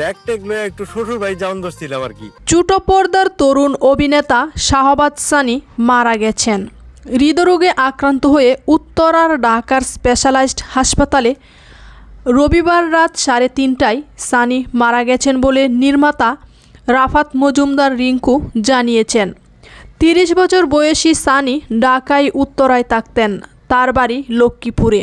Bag tag লয়ে একটু শ্বশুর আর কি। ছোট পর্দার তরুণ অভিনেতা শাহবাজ সানি মারা গেছেন। হৃদরোগে আক্রান্ত হয়ে উত্তরার ঢাকার স্পেশালাইজড হাসপাতালে রবিবার রাত সাড়ে তিনটায় সানি মারা গেছেন বলে নির্মাতা রাফাত মজুমদার রিঙ্কু জানিয়েছেন। তিরিশ বছর বয়সী সানি ঢাকায় উত্তরায় থাকতেন। তার বাড়ি লক্ষ্মীপুরে।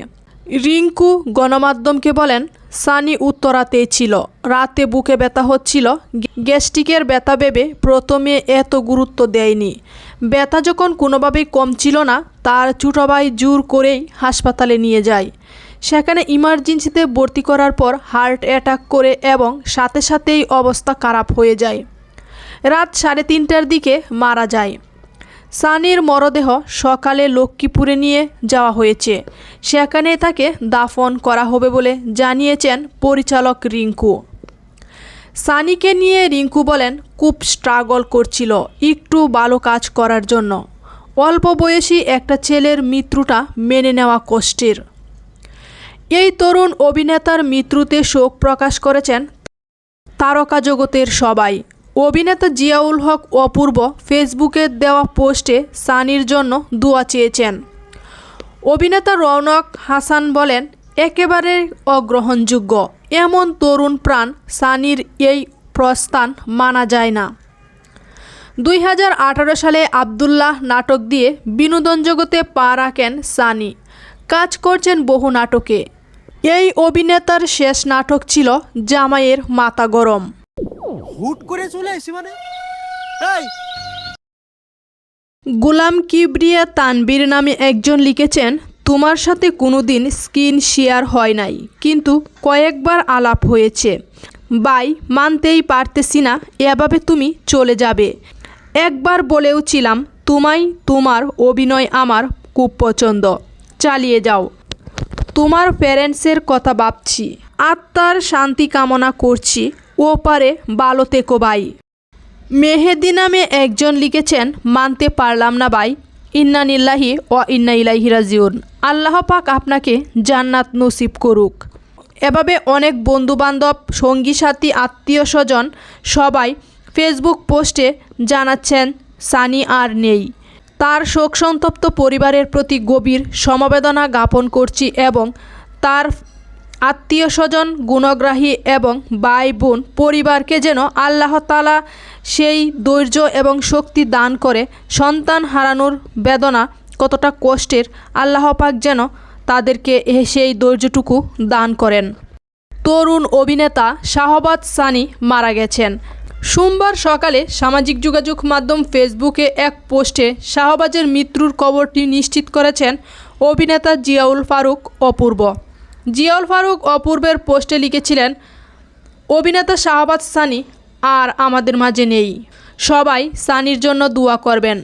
রিঙ্কু গণমাধ্যমকে বলেন, সানি উত্তরাতেই ছিল। রাতে বুকে ব্যথা হচ্ছিল। গ্যাস্ট্রিকের ব্যথা ভেবে প্রথমে এত গুরুত্ব দেয়নি। ব্যথা যখন কোনোভাবেই কমছিল না, তার ছোটো ভাই জোর করেই হাসপাতালে নিয়ে যায়। সেখানে ইমার্জেন্সিতে ভর্তি করার পর হার্ট অ্যাটাক করে এবং সাথে সাথেই অবস্থা খারাপ হয়ে যায়। রাত সাড়ে তিনটার দিকে মারা যায়। সানির মরদেহ সকালে লক্ষ্মীপুরে নিয়ে যাওয়া হয়েছে। সেখানে তাকে দাফন করা হবে বলে জানিয়েছেন পরিচালক রিঙ্কু। সানিকে নিয়ে রিঙ্কু বলেন, খুব স্ট্রাগল করছিল একটু ভালো কাজ করার জন্য। অল্প বয়সী একটা ছেলের মৃত্যুটা মেনে নেওয়া কষ্টের। এই তরুণ অভিনেতার মৃত্যুতে শোক প্রকাশ করেছেন তারকা জগতের সবাই। অভিনেতা জিয়াউল হক অপূর্ব ফেসবুকে দেওয়া পোস্টে সানির জন্য দোয়া চেয়েছেন। অভিনেতা রৌনক হাসান বলেন, একেবারে অগ্রহণযোগ্য। এমন তরুণ প্রাণ সানির এই প্রস্থান মানা যায় না। দুই হাজার আঠারো সালে আবদুল্লাহ নাটক দিয়ে বিনোদন জগতে পা রাখেন সানি। কাজ করছেন বহু নাটকে। এই অভিনেতার শেষ নাটক ছিল জামাইয়ের মাথা গরম। হুট করে চলে আসি মানে? গোলাম কিবরিয়া তানবীর নামে একজন লিখেছেন, তোমার সাথে কোনোদিন স্ক্রিন শেয়ার হয় নাই, কিন্তু কয়েকবার আলাপ হয়েছে। বাই, মানতেই পারতেছি না, এভাবে তুমি চলে যাবে। একবার বলেও ছিলাম, তোমায় তোমার অভিনয় আমার খুব পছন্দ। চালিয়ে যাও। তোমার প্যারেন্টসের কথা ভাবছি। আত্মার শান্তি কামনা করছি। ও পারে ভালো থেকো বাই মেহেদি নামে একজন লিখেছেন, মানতে পারলাম না ভাই। ইন্না নিল্লাহি ও ইন্না ইলাহি রাজিউন। আল্লাহ পাক আপনাকে জান্নাত নসিব করুক। এভাবে অনেক বন্ধুবান্ধব, সঙ্গী সাথী, আত্মীয় স্বজন সবাই ফেসবুক পোস্টে জানাচ্ছেন, সানি আর নেই। তার শোক শোকসন্তপ্ত পরিবারের প্রতি গভীর সমবেদনা জ্ঞাপন করছি এবং তার আত্মীয় স্বজন গুণগ্রাহী এবং ভাই বোন পরিবারকে যেন আল্লাহ তালা সেই ধৈর্য এবং শক্তি দান করে, সন্তান হারানোর বেদনা কতটা কষ্টের, আল্লাহ পাক যেন তাদেরকে সেই ধৈর্যটুকু দান করেন। তরুণ অভিনেতা শাহবাজ সানি মারা গেছেন। সোমবার সকালে সামাজিক যোগাযোগ মাধ্যম ফেসবুকে এক পোস্টে শাহবাজের মৃত্যুর খবরটি নিশ্চিত করেছেন অভিনেতা জিয়াউল ফারুক অপূর্ব। জিয়াউল ফারুক অপূর্বের পোস্টে লিখেছিলেন, অভিনেতা শাহবাজ সানি আর আমাদের মাঝে নেই। সবাই সানির জন্য দোয়া করবেন।